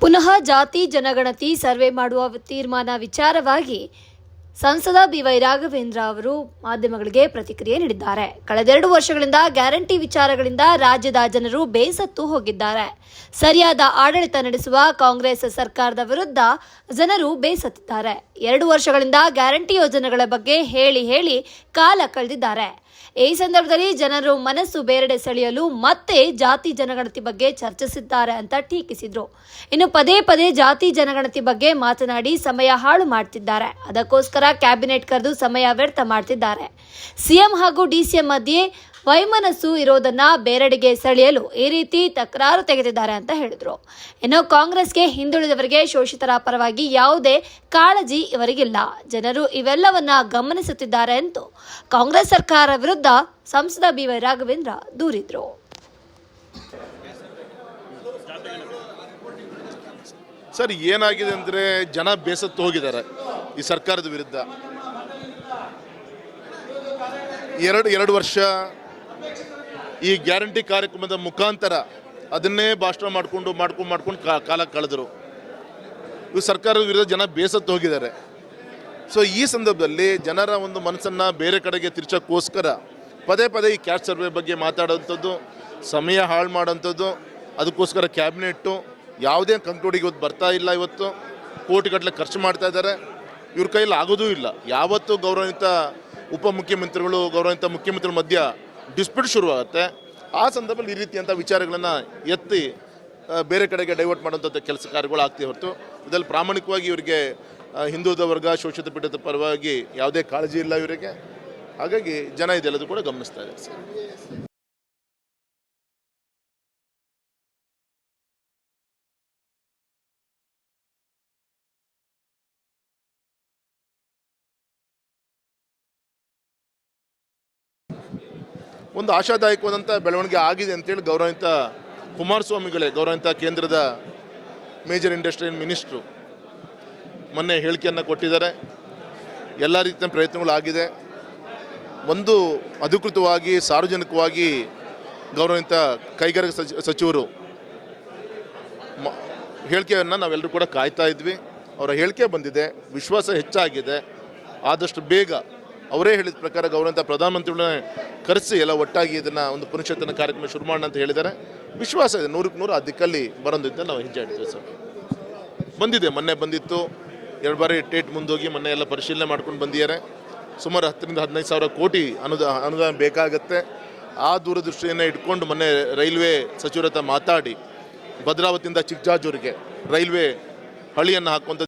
ಪುನಃ ಜಾತಿ, ಜನಗಣತಿ, ಸರ್ವೆ ಮಾಡುವ ತೀರ್ಮಾನ ವಿಚಾರವಾಗಿ ಸಂಸದ ಬಿವೈ ರಾಘವೇಂದ್ರ ಅವರು ಮಾಧ್ಯಮಗಳಿಗೆ ಪ್ರತಿಕ್ರಿಯೆ ನೀಡಿದ್ದಾರೆ. ಕಳೆದೆರಡು ವರ್ಷಗಳಿಂದ ಗ್ಯಾರಂಟಿ ವಿಚಾರಗಳಿಂದ ರಾಜ್ಯದ ಜನರು ಬೇಸತ್ತು ಹೋಗಿದ್ದಾರೆ. ಸರಿಯಾದ ಆಡಳಿತ ನಡೆಸುವ ಕಾಂಗ್ರೆಸ್ ಸರ್ಕಾರದ ವಿರುದ್ಧ ಜನರು ಬೇಸತ್ತಿದ್ದಾರೆ. ಎರಡು ವರ್ಷಗಳಿಂದ ಗ್ಯಾರಂಟಿ ಯೋಜನೆಗಳ ಬಗ್ಗೆ ಹೇಳಿ ಹೇಳಿ ಕಾಲ ಕಳೆದಿದ್ದಾರೆ. ಈ ಸಂದರ್ಭದಲ್ಲಿ ಜನರು ಮನಸ್ಸು ಬೇರೆಡೆ ಸೆಳೆಯಲು ಮತ್ತೆ ಜಾತಿ ಜನಗಣತಿ ಬಗ್ಗೆ ಚರ್ಚಿಸಿದ್ದಾರೆ ಅಂತ ಟೀಕಿಸಿದ್ರು. ಇನ್ನು ಪದೇ ಪದೇ ಜಾತಿ ಜನಗಣತಿ ಬಗ್ಗೆ ಮಾತನಾಡಿ ಸಮಯ ಹಾಳು ಮಾಡ್ತಿದ್ದಾರೆ. ಅದಕ್ಕೋಸ್ಕರ ಕ್ಯಾಬಿನೆಟ್ ಕರೆದು ಸಮಯ ವ್ಯರ್ಥ ಮಾಡ್ತಿದ್ದಾರೆ. ಸಿಎಂ ಹಾಗೂ ಡಿಸಿಎಂ ಮಧ್ಯೆ ವೈಮನಸ್ಸು ಇರೋದನ್ನ ಬೇರೆಡೆಗೆ ಸೆಳೆಯಲು ಈ ರೀತಿ ತಕರಾರು ತೆಗೆದಿದ್ದಾರೆ ಅಂತ ಹೇಳಿದ್ರು. ಇನ್ನು ಕಾಂಗ್ರೆಸ್ಗೆ ಹಿಂದುಳಿದವರಿಗೆ ಶೋಷಿತರ ಪರವಾಗಿ ಯಾವುದೇ ಕಾಳಜಿ ಇವರಿಗಿಲ್ಲ. ಜನರು ಇವೆಲ್ಲವನ್ನ ಗಮನಿಸುತ್ತಿದ್ದಾರೆ ಎಂದು ಕಾಂಗ್ರೆಸ್ ಸರ್ಕಾರ ವಿರುದ್ಧ ಸಂಸದ ಬಿ ವೈ ರಾಘವೇಂದ್ರ ದೂರಿದ್ರು. ಸರ್, ಏನಾಗಿದೆ ಅಂದರೆ ಜನ ಬೇಸತ್ತು ಹೋಗಿದ್ದಾರೆ ಈ ಸರ್ಕಾರದ ವಿರುದ್ಧ. ಎರಡು ಎರಡು ವರ್ಷ ಈ ಗ್ಯಾರಂಟಿ ಕಾರ್ಯಕ್ರಮದ ಮುಖಾಂತರ ಅದನ್ನೇ ಭಾಷಣ ಮಾಡಿಕೊಂಡು, ಮಾಡ್ಕೊಂಡು ಮಾಡ್ಕೊಂಡು ಕಾಲ ಕಳೆದರು. ಇವು ಸರ್ಕಾರದ ವಿರುದ್ಧ ಜನ ಬೇಸತ್ತು ಹೋಗಿದ್ದಾರೆ. ಸೊ ಈ ಸಂದರ್ಭದಲ್ಲಿ ಜನರ ಒಂದು ಮನಸ್ಸನ್ನು ಬೇರೆ ಕಡೆಗೆ ತಿರ್ಚೋಕ್ಕೋಸ್ಕರ ಪದೇ ಪದೇ ಈ ಕ್ಯಾಶ್ ಸರ್ವೆ ಬಗ್ಗೆ ಮಾತಾಡೋವಂಥದ್ದು, ಸಮಯ ಹಾಳು ಮಾಡೋಂಥದ್ದು ಅದಕ್ಕೋಸ್ಕರ ಕ್ಯಾಬಿನೆಟ್ಟು ಯಾವುದೇ ಕಂಕ್ಲೂಡಿಗೆ ಇವತ್ತು ಬರ್ತಾ ಇಲ್ಲ ಇವತ್ತು, ಕೋಟಿಗಟ್ಟಲೆ ಖರ್ಚು ಮಾಡ್ತಾ ಇದ್ದಾರೆ. ಇವ್ರ ಕೈಯಲ್ಲಿ ಆಗೋದೂ ಇಲ್ಲ. ಯಾವತ್ತು ಗೌರವಾನ್ವಿತ ಉಪಮುಖ್ಯಮಂತ್ರಿಗಳು ಗೌರವಾನ್ವಿತ ಮುಖ್ಯಮಂತ್ರಿಗಳ ಮಧ್ಯ ಡಿಸ್ಪ್ಯೂಟ್ ಶುರುವಾಗುತ್ತೆ. ಆ ಸಂದರ್ಭದಲ್ಲಿ ಈ ರೀತಿಯಂಥ ವಿಚಾರಗಳನ್ನು ಎತ್ತಿ ಬೇರೆ ಕಡೆಗೆ ಡೈವರ್ಟ್ ಮಾಡುವಂಥದ್ದು ಕೆಲಸ ಕಾರ್ಯಗಳು ಆಗ್ತಿ ಹೊರತು, ಇದರಲ್ಲಿ ಪ್ರಾಮಾಣಿಕವಾಗಿ ಇವರಿಗೆ ಹಿಂದುಳಿದ ವರ್ಗ, ಶೋಷಿತ ಪೀಠದ ಪರವಾಗಿ ಯಾವುದೇ ಕಾಳಜಿ ಇಲ್ಲ ಇವರಿಗೆ. ಹಾಗಾಗಿ ಜನ ಇದೆಲ್ಲದೂ ಕೂಡ ಗಮನಿಸ್ತಾ ಇದ್ದಾರೆ, ಸರ್. ಒಂದು ಆಶಾದಾಯಕವಾದಂಥ ಬೆಳವಣಿಗೆ ಆಗಿದೆ ಅಂತೇಳಿ ಗೌರವಿತ ಕುಮಾರಸ್ವಾಮಿಗಳೇ ಗೌರವಿತ ಕೇಂದ್ರದ ಮೇಜರ್ ಇಂಡಸ್ಟ್ರಿಯಲ್ ಮಿನಿಸ್ಟ್ರು ಮೊನ್ನೆ ಹೇಳಿಕೆಯನ್ನು ಕೊಟ್ಟಿದ್ದಾರೆ. ಎಲ್ಲ ರೀತಿಯ ಪ್ರಯತ್ನಗಳು ಆಗಿದೆ ಒಂದು ಅಧಿಕೃತವಾಗಿ, ಸಾರ್ವಜನಿಕವಾಗಿ ಗೌರವಿತ ಕೈಗಾರಿಕಾ ಸಚಿ, ಸಚಿವರು ಮ- ಹೇಳಿಕೆಯನ್ನು ನಾವೆಲ್ಲರೂ ಕೂಡ ಕಾಯ್ತಾ ಇದ್ವಿ. ಅವರ ಹೇಳಿಕೆ ಬಂದಿದೆ. ವಿಶ್ವಾಸ ಹೆಚ್ಚಾಗಿದೆ. ಆದಷ್ಟು ಬೇಗ ಅವರೇ ಹೇಳಿದ ಪ್ರಕಾರ ಗೌರವಂತ ಪ್ರಧಾನಮಂತ್ರಿಗಳನ್ನ ಕರೆಸಿ ಎಲ್ಲ ಒಟ್ಟಾಗಿ ಇದನ್ನು ಒಂದು ಪುನಶ್ಚೇತನ ಕಾರ್ಯಕ್ರಮ ಶುರು ಮಾಡೋಣ ಅಂತ ಹೇಳಿದ್ದಾರೆ. ವಿಶ್ವಾಸ ಇದೆ, ನೂರಕ್ಕೆ ನೂರು ಆ ದಿಕ್ಕಲ್ಲಿ ಬರೋದಿದ್ದ ನಾವು ಹೆಜ್ಜೆ ಇಡ್ತೀವಿ ಸರ್. ಬಂದಿದೆ, ಮೊನ್ನೆ ಬಂದಿತ್ತು. ಎರಡು ಬಾರಿ ಟೇಟ್ ಮುಂದೋಗಿ ಮೊನ್ನೆ ಎಲ್ಲ ಪರಿಶೀಲನೆ ಮಾಡ್ಕೊಂಡು ಬಂದಿದ್ದಾರೆ. ಸುಮಾರು ಹತ್ತರಿಂದ ಹದಿನೈದು ಸಾವಿರ ಕೋಟಿ ಅನುದಾನ ಅನುದಾನ ಬೇಕಾಗತ್ತೆ. ಆ ದೂರದೃಷ್ಟಿಯನ್ನು ಇಟ್ಕೊಂಡು ಮೊನ್ನೆ ರೈಲ್ವೆ ಸಚಿವರ ಹತ್ರ ಮಾತಾಡಿ, ಭದ್ರಾವತಿಯಿಂದ ಚಿಕ್ಕಜಾಜೂರಿಗೆ ರೈಲ್ವೆ ಹಳಿಯನ್ನು ಹಾಕುವಂಥ